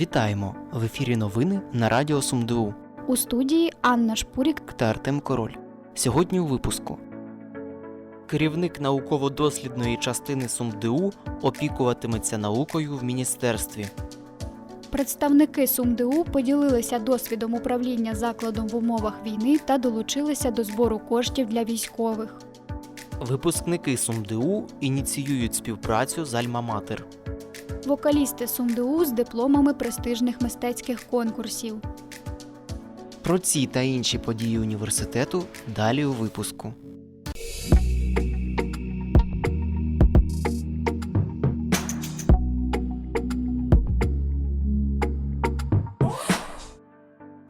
Вітаємо! В ефірі новини на Радіо СумДУ У студії Анна Шпурік та Артем Король. Сьогодні у випуску. Керівник науково-дослідної частини СумДУ опікуватиметься наукою в міністерстві. Представники СумДУ поділилися досвідом управління закладом в умовах війни та долучилися до збору коштів для військових. Випускники СумДУ ініціюють співпрацю з Альма-Матер. Вокалісти СумДУ з дипломами престижних мистецьких конкурсів. Про ці та інші події університету далі у випуску.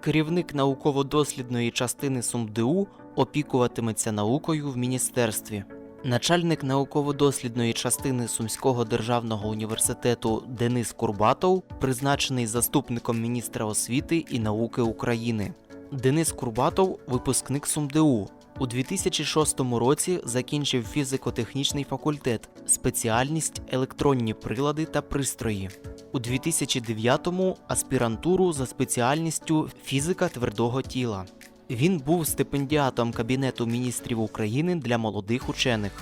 Керівник науково-дослідної частини СумДУ опікуватиметься наукою в міністерстві. Начальник науково-дослідної частини Сумського державного університету Денис Курбатов призначений заступником міністра освіти і науки України. Денис Курбатов випускник СумДУ. У 2006 році закінчив фізико-технічний факультет, спеціальність електронні прилади та пристрої. У 2009-му аспірантуру за спеціальністю фізика твердого тіла. Він був стипендіатом Кабінету міністрів України для молодих учених.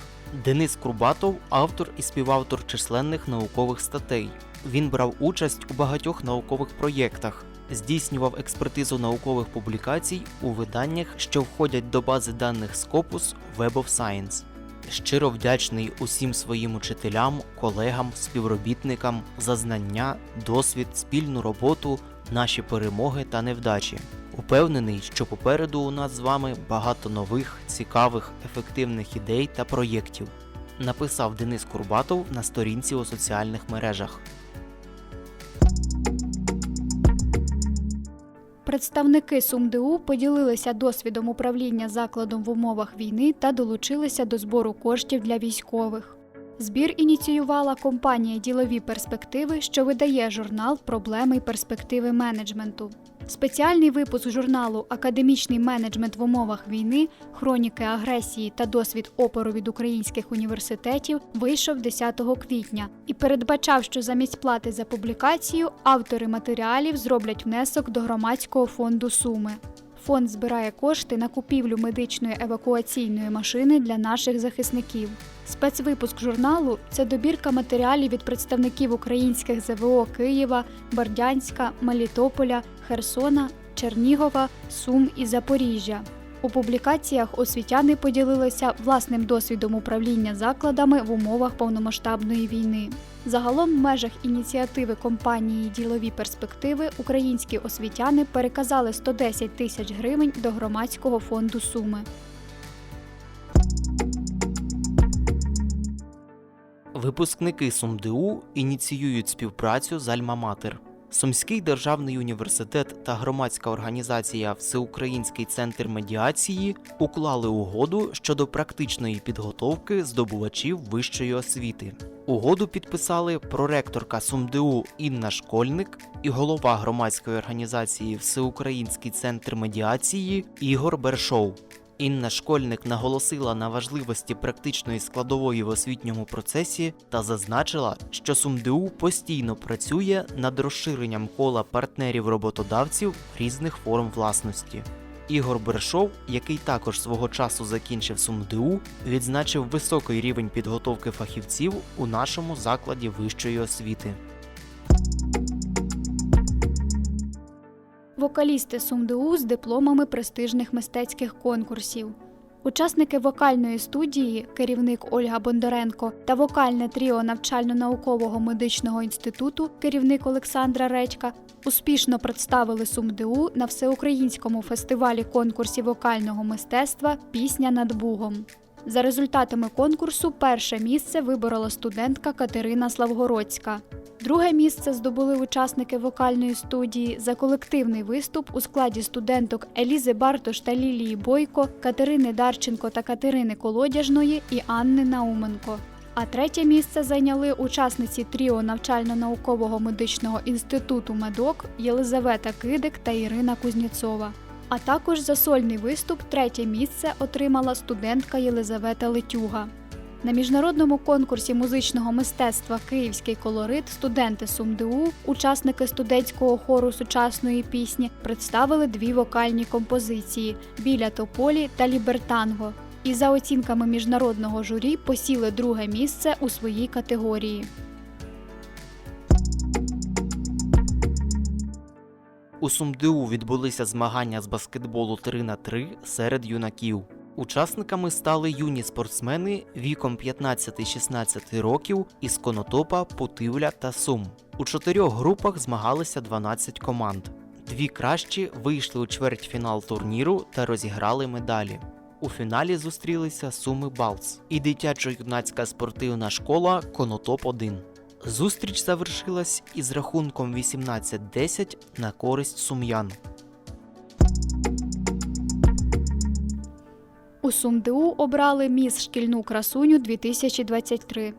Денис Курбатов автор і співавтор численних наукових статей. Він брав участь у багатьох наукових проєктах, здійснював експертизу наукових публікацій у виданнях, що входять до бази даних Scopus Web of Science. Щиро вдячний усім своїм учителям, колегам, співробітникам за знання, досвід, спільну роботу, наші перемоги та невдачі. Упевнений, що попереду у нас з вами багато нових, цікавих, ефективних ідей та проєктів. Написав Денис Курбатов на сторінці у соціальних мережах. Представники СумДУ поділилися досвідом управління закладом в умовах війни та долучилися до збору коштів для військових. Збір ініціювала компанія Ділові перспективи, що видає журнал Проблеми й перспективи менеджменту. Спеціальний випуск журналу Академічний менеджмент в умовах війни, хроніки агресії та досвід опору від українських університетів вийшов 10 квітня і передбачав, що замість плати за публікацію автори матеріалів зроблять внесок до громадського фонду Суми. Фонд збирає кошти на купівлю медичної евакуаційної машини для наших захисників. Спецвипуск журналу це добірка матеріалів від представників українських ЗВО Києва, Бердянська, Мелітополя, Херсона, Чернігова, Сум і Запоріжжя. У публікаціях освітяни поділилися власним досвідом управління закладами в умовах повномасштабної війни. Загалом в межах ініціативи компанії Ділові перспективи українські освітяни переказали 110 тисяч гривень до громадського фонду Суми. Випускники СумДУ ініціюють співпрацю з Альма-Матер. Сумський державний університет та громадська організація Всеукраїнський центр медіації уклали угоду щодо практичної підготовки здобувачів вищої освіти. Угоду підписали проректорка СумДУ Інна Школьник і голова громадської організації Всеукраїнський центр медіації Ігор Бершов. Інна Школьник наголосила на важливості практичної складової в освітньому процесі та зазначила, що СумДУ постійно працює над розширенням кола партнерів роботодавців різних форм власності. Ігор Бершов, який також свого часу закінчив СумДУ, відзначив високий рівень підготовки фахівців у нашому закладі вищої освіти. Вокалісти СумДУ з дипломами престижних мистецьких конкурсів. Учасники вокальної студії, керівник Ольга Бондаренко та вокальне тріо навчально-наукового медичного інституту, керівник Олександра Редька, успішно представили СумДУ на всеукраїнському фестивалі конкурсів вокального мистецтва Пісня над Бугом. За результатами конкурсу перше місце виборола студентка Катерина Славгородська. Друге місце здобули учасники вокальної студії за колективний виступ у складі студенток Елізи Бартош та Лілії Бойко, Катерини Дарченко та Катерини Колодяжної і Анни Науменко. А третє місце зайняли учасниці тріо навчально-наукового медичного інституту Медок Єлизавета Кидик та Ірина Кузніцова. А також за сольний виступ третє місце отримала студентка Єлизавета Летюга. На міжнародному конкурсі музичного мистецтва Київський колорит студенти СумДУ, учасники студентського хору сучасної пісні, представили дві вокальні композиції Біля тополі та Лібертанго. І за оцінками міжнародного журі посіли друге місце у своїй категорії. У СумДУ відбулися змагання з баскетболу 3 на 3 серед юнаків. Учасниками стали юні спортсмени віком 15-16 років із Конотопа, Путивля та Сум. У чотирьох групах змагалися 12 команд. Дві кращі вийшли у чвертьфінал турніру та розіграли медалі. У фіналі зустрілися Суми Балц і дитячо-юнацька спортивна школа Конотоп 1. Зустріч завершилась із рахунком 18-10 на користь сум'ян. У СумДУ обрали міс шкільну красуню 2023.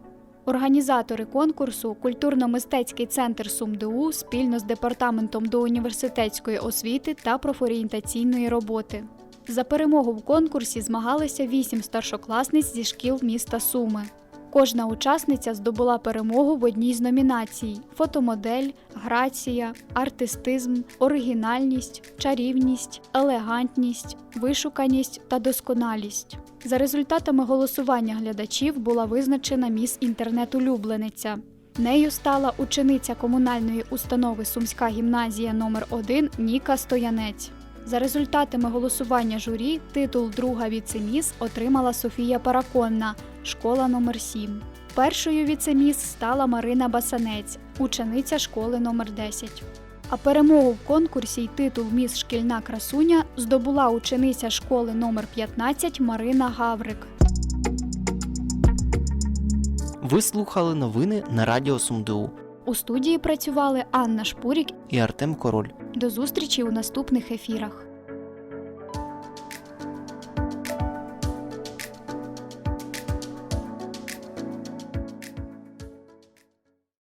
Організатори конкурсу культурно-мистецький центр СумДУ спільно з департаментом до університетської освіти та профорієнтаційної роботи. За перемогу в конкурсі змагалися вісім старшокласниць зі шкіл міста Суми. Кожна учасниця здобула перемогу в одній з номінацій: фотомодель, грація, артистизм, оригінальність, чарівність, елегантність, вишуканість та досконалість. За результатами голосування глядачів була визначена міс інтернет-улюблениця. Нею стала учениця комунальної установи Сумська гімназія номер 1 Ніка Стоянець. За результатами голосування журі титул друга віцеміс отримала Софія Параконна, школа номер 7 Першою віцеміс стала Марина Басанець, учениця школи номер 10 А перемогу в конкурсі й титул Міс Шкільна красуня здобула учениця школи номер 15 Марина Гаврик. Ви слухали новини на радіо СумДУ У студії працювали Анна Шпурік. і Артем Король. До зустрічі у наступних ефірах.